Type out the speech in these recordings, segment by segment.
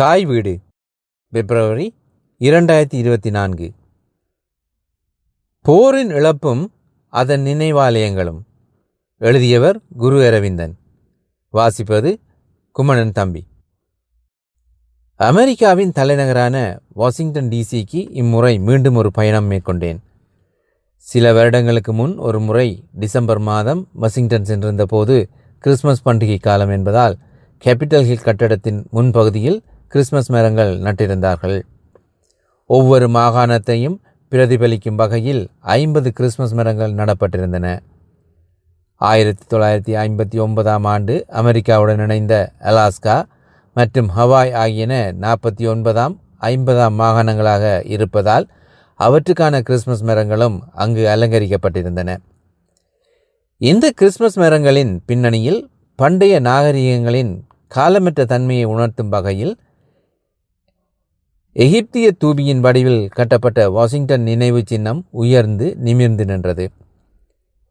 தாய் வீடு. பிப்ரவரி இரண்டாயிரத்தி இருபத்தி நான்கு. போரின் இழப்பும் அதன் நினைவாலயங்களும். எழுதியவர் குரு அரவிந்தன். வாசிப்பது குமணன் தம்பி. அமெரிக்காவின் தலைநகரான வாஷிங்டன் டிசிக்கு இம்முறை மீண்டும் ஒரு பயணம் மேற்கொண்டேன். சில வருடங்களுக்கு முன் ஒரு முறை டிசம்பர் மாதம் வாஷிங்டன் சென்றிருந்த போது கிறிஸ்மஸ் பண்டிகை காலம் என்பதால் கேபிட்டல் ஹில் கட்டடத்தின் முன்பகுதியில் கிறிஸ்மஸ் மரங்கள் நட்டிருந்தார்கள். ஒவ்வொரு மாகாணத்தையும் பிரதிபலிக்கும் வகையில் ஐம்பது கிறிஸ்மஸ் மரங்கள் நடப்பட்டிருந்தன. ஆயிரத்தி தொள்ளாயிரத்தி ஐம்பத்தி ஒன்பதாம் ஆண்டு அமெரிக்காவுடன் இணைந்த அலாஸ்கா மற்றும் ஹவாய் ஆகியன நாற்பத்தி ஒன்பதாம் ஐம்பதாம் மாகாணங்களாக இருப்பதால் அவற்றுக்கான கிறிஸ்மஸ் மரங்களும் அங்கு அலங்கரிக்கப்பட்டிருந்தன. இந்த கிறிஸ்மஸ் மரங்களின் பின்னணியில் பண்டைய நாகரிகங்களின் காலமற்ற தன்மையை உணர்த்தும் வகையில் எகிப்திய தூபியின் வடிவில் கட்டப்பட்ட வாஷிங்டன் நினைவு சின்னம் உயர்ந்து நிமிர்ந்து நின்றது.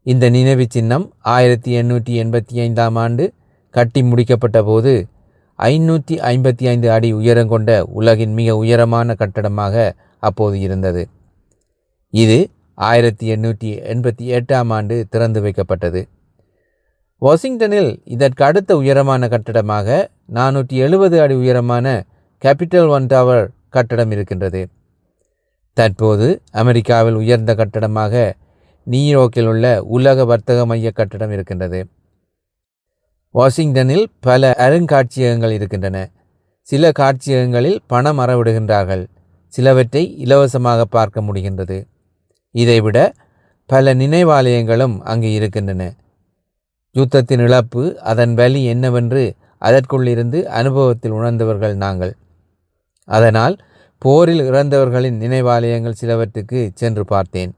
இந்த நினைவு சின்னம் ஆயிரத்தி எண்ணூற்றி எண்பத்தி ஐந்தாம் ஆண்டு கட்டி முடிக்கப்பட்ட போது ஐநூற்றி ஐம்பத்தி ஐந்து அடி உயரம் கொண்ட உலகின் மிக உயரமான கட்டடமாக அப்போது இருந்தது. இது ஆயிரத்தி எண்ணூற்றி எண்பத்தி எட்டாம் ஆண்டு திறந்து வைக்கப்பட்டது. வாஷிங்டனில் இதற்கு அடுத்த உயரமான கட்டடமாக நானூற்றி எழுபது அடி உயரமான கேபிட்டல் ஒன் டவர் கட்டடம் இருக்கின்றது. தற்போது அமெரிக்காவில் உயர்ந்த கட்டடமாக நியூயோர்க்கில் உள்ள உலக வர்த்தக மைய கட்டடம் இருக்கின்றது. வாஷிங்டனில் பல அருங்காட்சியகங்கள் இருக்கின்றன. சில காட்சியகங்களில் பணம் அறவிடுகின்றார்கள். சிலவற்றை இலவசமாக பார்க்க முடிகின்றது. இதைவிட பல நினைவாலயங்களும் அங்கு இருக்கின்றன. யுத்தத்தின் இழப்பு அதன் வலி என்னவென்று அதற்குள்ளிருந்து அனுபவத்தில் உணர்ந்தவர்கள் நாங்கள். அதனால் போரில் இறந்தவர்களின் நினைவாலயங்கள் சிலவற்றுக்கு சென்று பார்த்தேன்.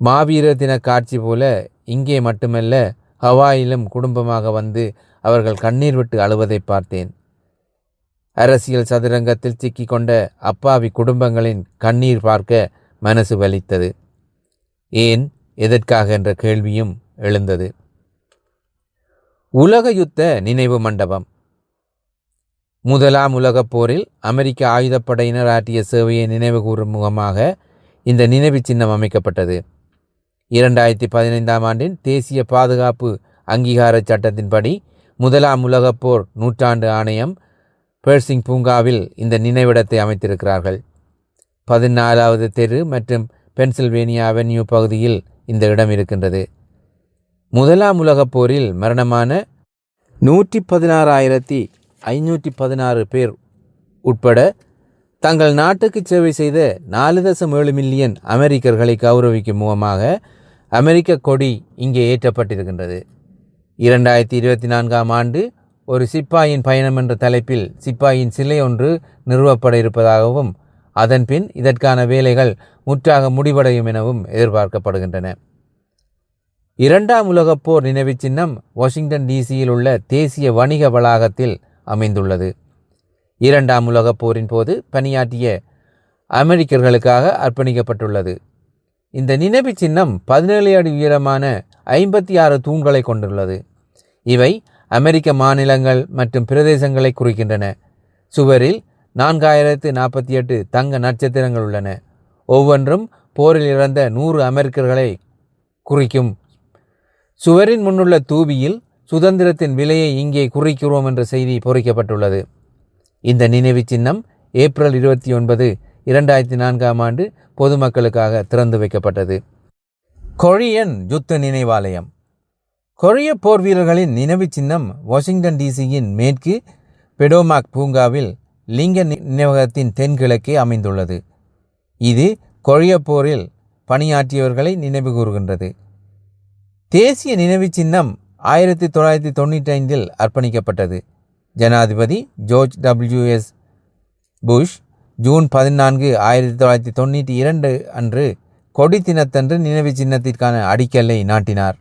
மாவீரர் தின காட்சி போல இங்கே மட்டுமல்ல ஹவாயிலும் குடும்பமாக வந்து அவர்கள் கண்ணீர் விட்டு அழுவதை பார்த்தேன். அரசியல் சதுரங்கத்தில் சிக்கிக்கொண்ட அப்பாவி குடும்பங்களின் கண்ணீர் பார்க்க மனசு வலித்தது. ஏன்? எதற்காக? என்ற கேள்வியும் எழுந்தது. உலக யுத்த நினைவு மண்டபம். முதலாம் உலகப் போரில் அமெரிக்க ஆயுதப்படையினர் ஆற்றிய சேவையை நினைவுகூறும் முகமாக இந்த நினைவு சின்னம் அமைக்கப்பட்டது. இரண்டாயிரத்தி பதினைந்தாம் ஆண்டின் தேசிய பாதுகாப்பு அங்கீகார சட்டத்தின்படி முதலாம் உலகப் போர் நூற்றாண்டு ஆணையம் பேர்சிங் பூங்காவில் இந்த நினைவிடத்தை அமைத்திருக்கிறார்கள். பதினாலாவது தெரு மற்றும் பென்சில்வேனியா அவென்யூ பகுதியில் இந்த இடம் இருக்கின்றது. முதலாம் உலகப் போரில் மரணமான நூற்றி பதினாறாயிரத்தி ஐநூற்றி பதினாறு பேர் உட்பட தங்கள் நாட்டுக்கு சேவை செய்த நாலு தசம் ஏழு மில்லியன் அமெரிக்கர்களை கௌரவிக்கும் மூலமாக அமெரிக்க கொடி இங்கே ஏற்றப்பட்டிருக்கின்றது. இரண்டாயிரத்தி இருபத்தி நான்காம் ஆண்டு ஒரு சிப்பாயின் பயணம் என்ற தலைப்பில் சிப்பாயின் சிலை ஒன்று நிறுவப்பட இருப்பதாகவும் அதன்பின் இதற்கான வேலைகள் முற்றாக முடிவடையும் எனவும் எதிர்பார்க்கப்படுகின்றன. இரண்டாம் உலகப் போர் நினைவு சின்னம் வாஷிங்டன் டிசியில் உள்ள தேசிய வணிக வளாகத்தில் அமைந்துள்ளது. இரண்டாம் உலகப் போரின் போது பணியாற்றிய அமெரிக்கர்களுக்காக அர்ப்பணிக்கப்பட்டுள்ளது. இந்த நினைவு சின்னம் பதினேழு அடி உயரமான ஐம்பத்தி ஆறு தூண்களை கொண்டுள்ளது. இவை அமெரிக்க மாநிலங்கள் மற்றும் பிரதேசங்களை குறிக்கின்றன. சுவரில் நான்காயிரத்து நாற்பத்தி எட்டு தங்க நட்சத்திரங்கள் உள்ளன. ஒவ்வொன்றும் போரில் இறந்த நூறு அமெரிக்கர்களை குறிக்கும். சுவரின் முன்னுள்ள தூபியில் சுதந்திரத்தின் விலையை இங்கே குறிக்கிறோம் என்ற செய்தி பொறிக்கப்பட்டுள்ளது. இந்த நினைவு சின்னம் ஏப்ரல் இருபத்தி ஒன்பது இரண்டாயிரத்தி நான்காம் ஆண்டு பொதுமக்களுக்காக திறந்து வைக்கப்பட்டது. கொரியன் யுத்த நினைவாலயம். கொரிய போர் வீரர்களின் நினைவு சின்னம் வாஷிங்டன் டிசியின் மேற்கு பெடோமாக் பூங்காவில் லிங்க நினைவகத்தின் தென்கிழக்கே அமைந்துள்ளது. இது கொரிய போரில் பணியாற்றியவர்களை நினைவு கூறுகின்றது. தேசிய நினைவு சின்னம் ஆயிரத்தி தொள்ளாயிரத்தி தொண்ணூற்றி ஐந்தில் அர்ப்பணிக்கப்பட்டது. ஜனாதிபதி ஜோர்ஜ் டபிள்யூஎஸ் புஷ் ஜூன் பதினான்கு ஆயிரத்தி தொள்ளாயிரத்தி தொண்ணூற்றி இரண்டு அன்று கொடி தினத்தன்று நினைவு சின்னத்திற்கான அடிக்கல்லை நாட்டினார்.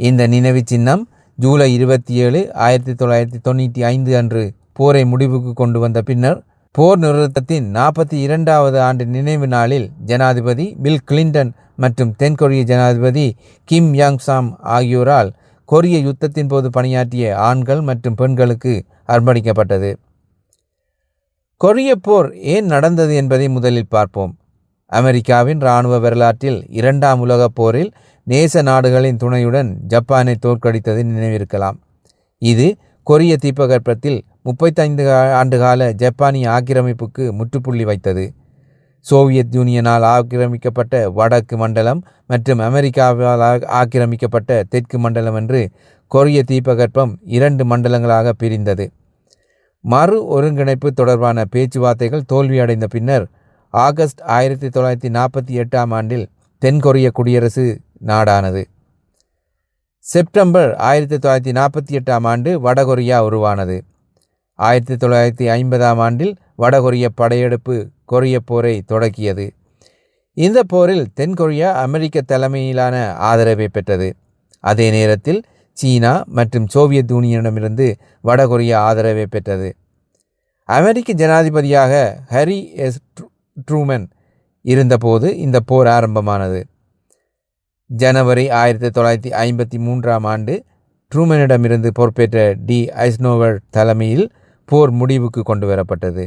இந்த நினைவு சின்னம் ஜூலை இருபத்தி ஏழு ஆயிரத்தி தொள்ளாயிரத்தி தொண்ணூற்றி ஐந்து அன்று போரை முடிவுக்கு கொண்டு வந்த பின்னர் போர் நிறுத்தத்தின் நாற்பத்தி இரண்டாவது ஆண்டு நினைவு நாளில் ஜனாதிபதி பில் கிளின்டன் மற்றும் தென்கொரிய ஜனாதிபதி கிம் யாங் சாம் ஆகியோரால் கொரிய யுத்தத்தின் போது பணியாற்றிய ஆண்கள் மற்றும் பெண்களுக்கு அர்ப்பணிக்கப்பட்டது. கொரிய போர் ஏன் நடந்தது என்பதை முதலில் பார்ப்போம். அமெரிக்காவின் இராணுவ வரலாற்றில் இரண்டாம் உலகப் போரில் நேச நாடுகளின் துணையுடன் ஜப்பானை தோற்கடித்ததை நினைவிருக்கலாம். இது கொரிய தீபகற்பத்தில் முப்பத்தைந்து ஆண்டுகால ஜப்பானிய ஆக்கிரமிப்புக்கு முற்றுப்புள்ளி வைத்தது. சோவியத் யூனியனால் ஆக்கிரமிக்கப்பட்ட வடக்கு மண்டலம் மற்றும் அமெரிக்காவால் ஆக்கிரமிக்கப்பட்ட தெற்கு மண்டலம் என்று கொரிய தீபகற்பம் இரண்டு மண்டலங்களாக பிரிந்தது. மறு ஒருங்கிணைப்பு தொடர்பான பேச்சுவார்த்தைகள் தோல்வியடைந்த பின்னர் ஆகஸ்ட் ஆயிரத்தி தொள்ளாயிரத்தி நாற்பத்தி எட்டாம் ஆண்டில் தென்கொரிய குடியரசு நாடானது. செப்டம்பர் ஆயிரத்தி தொள்ளாயிரத்தி நாற்பத்தி எட்டாம் ஆண்டு வடகொரியா உருவானது. ஆயிரத்தி தொள்ளாயிரத்தி ஐம்பதாம் ஆண்டில் வடகொரிய படையெடுப்பு கொரிய போரை தொடக்கியது. இந்த போரில் தென்கொரியா அமெரிக்க தலைமையிலான ஆதரவை பெற்றது. அதே நேரத்தில் சீனா மற்றும் சோவியத் யூனியனிடமிருந்து வடகொரியா ஆதரவை பெற்றது. அமெரிக்க ஜனாதிபதியாக ஹரி எஸ் ட்ரூமன் இருந்தபோது இந்த போர் ஆரம்பமானது. ஜனவரி ஆயிரத்தி தொள்ளாயிரத்தி ஐம்பத்தி மூன்றாம் ஆண்டு ட்ரூமனிடமிருந்து பொறுப்பேற்ற டி ஐஸ்னோவர் தலைமையில் போர் முடிவுக்கு கொண்டு வரப்பட்டது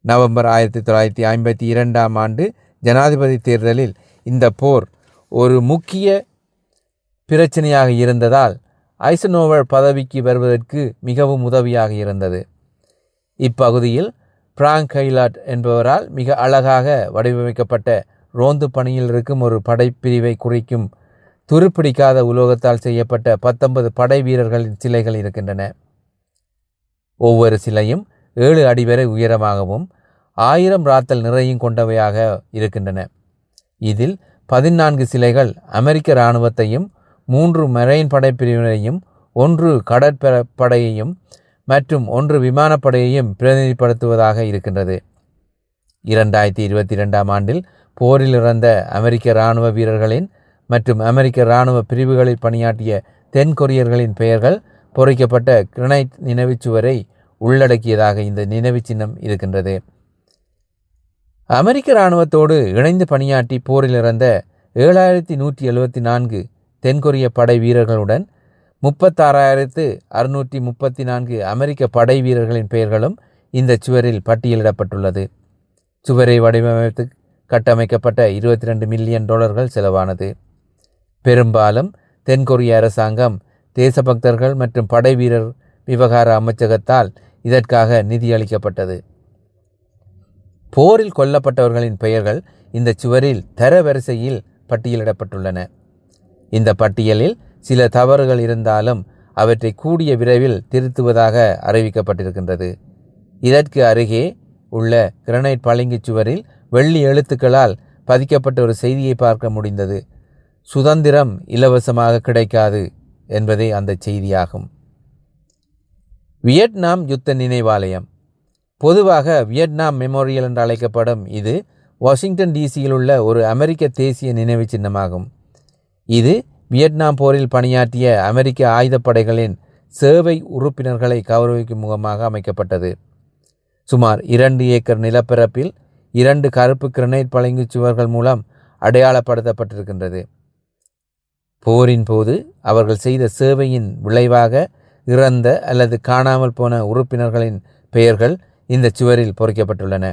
நவம்பர் ஆயிரத்தி தொள்ளாயிரத்தி ஐம்பத்தி இரண்டாம் ஆண்டு ஜனாதிபதி தேர்தலில் இந்த போர் ஒரு முக்கிய பிரச்சனையாக இருந்ததால் ஐசனோவர் பதவிக்கு வருவதற்கு மிகவும் உதவியாக இருந்தது. இப்பகுதியில் பிராங்க் ஹைலாட் என்பவரால் மிக அழகாக வடிவமைக்கப்பட்ட ரோந்து பணியில் இருக்கும் ஒரு படைப்பிரிவை குறிக்கும் துருப்பிடிக்காத உலோகத்தால் செய்யப்பட்ட பத்தொன்பது படை வீரர்களின் சிலைகள் இருக்கின்றன. ஒவ்வொரு சிலையும் ஏழு அடி வரை உயரமாகவும் ஆயிரம் ராத்தல் நிறையும் கொண்டவையாக இருக்கின்றன. இதில் பதினான்கு சிலைகள் அமெரிக்க இராணுவத்தையும் மூன்று மெரைன் படைப்பிரிவினரையும் ஒன்று கடற்படையையும் மற்றும் ஒன்று விமானப்படையையும் பிரதிநிதிப்படுத்துவதாக இருக்கின்றது. இரண்டாயிரத்தி இருபத்தி ரெண்டாம் ஆண்டில் போரில் இறந்த அமெரிக்க இராணுவ வீரர்களின் மற்றும் அமெரிக்க இராணுவ பிரிவுகளில் பணியாற்றிய தென் கொரியர்களின் பெயர்கள் பொறிக்கப்பட்ட கிரனைட் நினைவுச்சுவரை உள்ளடக்கியதாக இந்த நினைவு சின்னம் இருக்கின்றது. அமெரிக்க இராணுவத்தோடு இணைந்து பணியாற்றி போரில் இறந்த ஏழாயிரத்தி நூற்றி எழுபத்தி நான்கு தென்கொரிய படை வீரர்களுடன் முப்பத்தாறாயிரத்து அறுநூற்றி முப்பத்தி நான்கு அமெரிக்க படை வீரர்களின் பெயர்களும் இந்த சுவரில் பட்டியலிடப்பட்டுள்ளது. சுவரை வடிவமைத்து கட்டமைக்கப்பட்ட இருபத்தி ரெண்டு மில்லியன் டாலர்கள் செலவானது. பெரும்பாலும் தென்கொரிய அரசாங்கம் தேசபக்தர்கள் மற்றும் படை வீரர் விவகார அமைச்சகத்தால் இதற்காக நிதியளிக்கப்பட்டது போரில் கொல்லப்பட்டவர்களின் பெயர்கள் இந்த சுவரில் தரவரிசையில் பட்டியலிடப்பட்டுள்ளன. இந்த பட்டியலில் சில தவறுகள் இருந்தாலும் அவற்றை கூடிய விரைவில் திருத்துவதாக அறிவிக்கப்பட்டிருக்கின்றது. இதற்கு அருகே உள்ள கிரனைட் பளிங்கு சுவரில் வெள்ளி எழுத்துக்களால் பதிக்கப்பட்ட ஒரு செய்தியை பார்க்க முடிந்தது. சுதந்திரம் இலவசமாக கிடைக்காது. என்பதே அந்த செய்தியாகும். வியட்நாம் யுத்த நினைவாலயம். பொதுவாக வியட்நாம் மெமோரியல் என்று அழைக்கப்படும் இது வாஷிங்டன் டிசியில் உள்ள ஒரு அமெரிக்க தேசிய நினைவு சின்னமாகும். இது வியட்நாம் போரில் பணியாற்றிய அமெரிக்க ஆயுதப்படைகளின் சேவை உறுப்பினர்களை கௌரவிக்கும் முகமாக அமைக்கப்பட்டது. சுமார் இரண்டு ஏக்கர் நிலப்பரப்பில் இரண்டு கருப்பு கிரனைட் பழங்கு சுவர்கள் மூலம் அடையாளப்படுத்தப்பட்டிருக்கின்றது. போரின் போது அவர்கள் செய்த சேவையின் விளைவாக இறந்த அல்லது காணாமல் போன உறுப்பினர்களின் பெயர்கள் இந்த சுவரில் பொறிக்கப்பட்டுள்ளன.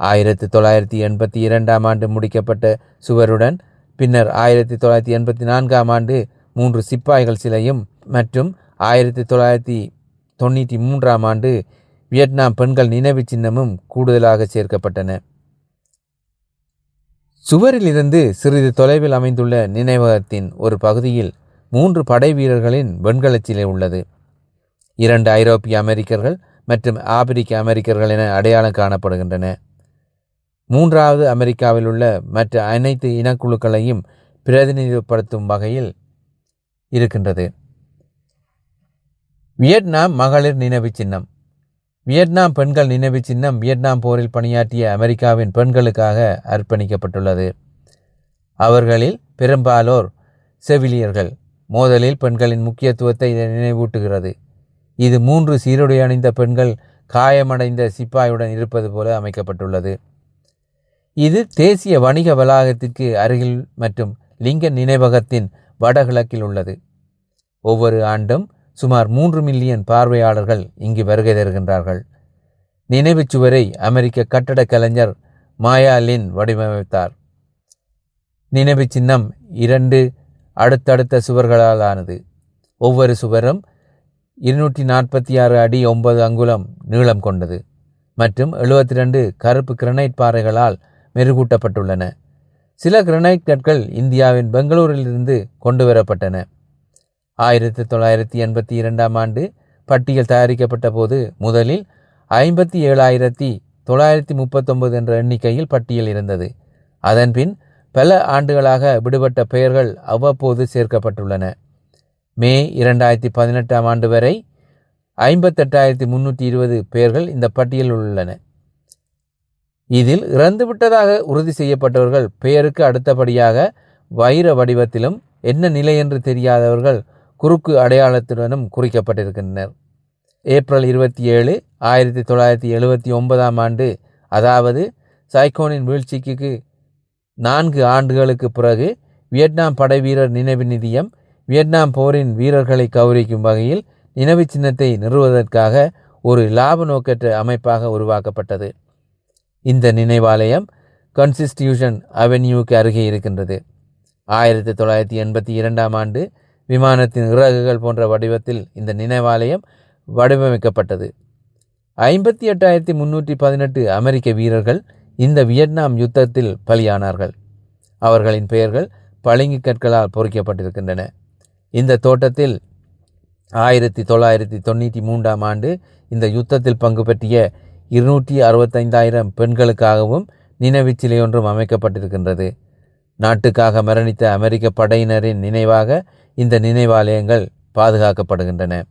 ஆயிரத்தி தொள்ளாயிரத்தி எண்பத்தி இரண்டாம் ஆண்டு முடிக்கப்பட்ட சுவருடன் பின்னர் ஆயிரத்தி தொள்ளாயிரத்தி எண்பத்தி நான்காம் ஆண்டு மூன்று சிப்பாய்கள் சிலையும் மற்றும் ஆயிரத்தி தொள்ளாயிரத்தி தொண்ணூற்றி மூன்றாம் ஆண்டு வியட்நாம் பெண்கள் நினைவு சின்னமும் கூடுதலாக சேர்க்கப்பட்டன. சுவரில் இருந்து சிறிது தொலைவில் அமைந்துள்ள நினைவகத்தின் ஒரு பகுதியில் மூன்று படை வீரர்களின் வெண்கலச்சிலை உள்ளது. இரண்டு ஐரோப்பிய அமெரிக்கர்கள் மற்றும் ஆப்பிரிக்க அமெரிக்கர்கள் என அடையாளம் காணப்படுகின்றன. மூன்றாவது அமெரிக்காவில் உள்ள மற்ற அனைத்து இனக்குழுக்களையும் பிரதிநிதிப்படுத்தும் வகையில் இருக்கின்றது. வியட்நாம் மகளிர் நினைவு சின்னம். வியட்நாம் பெண்கள் நினைவு சின்னம் வியட்நாம் போரில் பணியாற்றிய அமெரிக்காவின் பெண்களுக்காக அர்ப்பணிக்கப்பட்டுள்ளது. அவர்களில் பெரும்பாலோர் செவிலியர்கள். மோதலில் பெண்களின் முக்கியத்துவத்தை இதை நினைவூட்டுகிறது. இது மூன்று சீருடை அணிந்த பெண்கள் காயமடைந்த சிப்பாயுடன் இருப்பது போல அமைக்கப்பட்டுள்ளது. இது தேசிய வணிக வளாகத்திற்கு அருகில் மற்றும் லிங்கன் நினைவகத்தின் வடகிழக்கில் உள்ளது. ஒவ்வொரு ஆண்டும் சுமார் மூன்று மில்லியன் பார்வையாளர்கள் இங்கு வருகை தருகின்றார்கள். நினைவுச் சுவரை அமெரிக்க கட்டடக் கலைஞர் மாயா லின் வடிவமைத்தார். நினைவுச் சின்னம் இரண்டு அடுத்தடுத்த சுவர்களால் ஆனது ஒவ்வொரு சுவரும் இருநூற்றி நாற்பத்தி ஆறு அடி ஒன்பது அங்குலம் நீளம் கொண்டது மற்றும் எழுபத்தி ரெண்டு கருப்பு கிரனைட் பாறைகளால் மெருகூட்டப்பட்டுள்ளன. சில கிரனைட் கற்கள் இந்தியாவின் பெங்களூரிலிருந்து கொண்டு வரப்பட்டன ஆயிரத்தி தொள்ளாயிரத்தி எண்பத்தி இரண்டாம் ஆண்டு பட்டியல் தயாரிக்கப்பட்ட போது முதலில் ஐம்பத்தி ஏழாயிரத்தி தொள்ளாயிரத்தி முப்பத்தொன்பது என்ற எண்ணிக்கையில் பட்டியல் இருந்தது. அதன்பின் பல ஆண்டுகளாக விடுபட்ட பெயர்கள் அவ்வப்போது சேர்க்கப்பட்டுள்ளன. மே இரண்டாயிரத்தி பதினெட்டாம் ஆண்டு வரை ஐம்பத்தெட்டாயிரத்தி முன்னூற்றி இருபது பெயர்கள் இந்த பட்டியலில் உள்ளன. இதில் இறந்துவிட்டதாக உறுதி செய்யப்பட்டவர்கள் பெயருக்கு அடுத்தபடியாக வைர வடிவத்திலும் என்ன நிலை என்று தெரியாதவர்கள் குறுக்கு அடையாளத்துடனும் குறிக்கப்பட்டிருக்கின்றனர். ஏப்ரல் இருபத்தி ஏழு ஆயிரத்தி தொள்ளாயிரத்தி எழுபத்தி ஒன்பதாம் ஆண்டு அதாவது சைக்கோனின் வீழ்ச்சிக்கு நான்கு ஆண்டுகளுக்கு பிறகு வியட்நாம் படை வீரர் நினைவு நிதியம் வியட்நாம் போரின் வீரர்களை கௌரவிக்கும் வகையில் நினைவு சின்னத்தை நிறுவுவதற்காக ஒரு லாப நோக்கற்ற அமைப்பாக உருவாக்கப்பட்டது. இந்த நினைவாலயம் கான்ஸ்டிடியூஷன் அவென்யூக்கு அருகே இருக்கின்றது. ஆயிரத்தி தொள்ளாயிரத்தி எண்பத்தி இரண்டாம் ஆண்டு விமானத்தின் இறகுகள் போன்ற வடிவத்தில் இந்த நினைவாலயம் வடிவமைக்கப்பட்டது. ஐம்பத்தி எட்டாயிரத்தி முன்னூற்றி பதினெட்டு அமெரிக்க வீரர்கள் இந்த வியட்நாம் யுத்தத்தில் பலியானார்கள். அவர்களின் பெயர்கள் பளிங்கு கற்களால் பொறிக்கப்பட்டிருக்கின்றன. இந்த தோட்டத்தில் ஆயிரத்தி தொள்ளாயிரத்தி தொண்ணூற்றி மூன்றாம் ஆண்டு இந்த யுத்தத்தில் பங்கு பற்றிய இருநூற்றி அறுபத்தைந்தாயிரம் பெண்களுக்காகவும் நினைவுச்சிலை ஒன்றும் அமைக்கப்பட்டிருக்கின்றது. நாட்டுக்காக மரணித்த அமெரிக்க படையினரின் நினைவாக இந்த நினைவாலயங்கள் பாதுகாக்கப்படுகின்றன.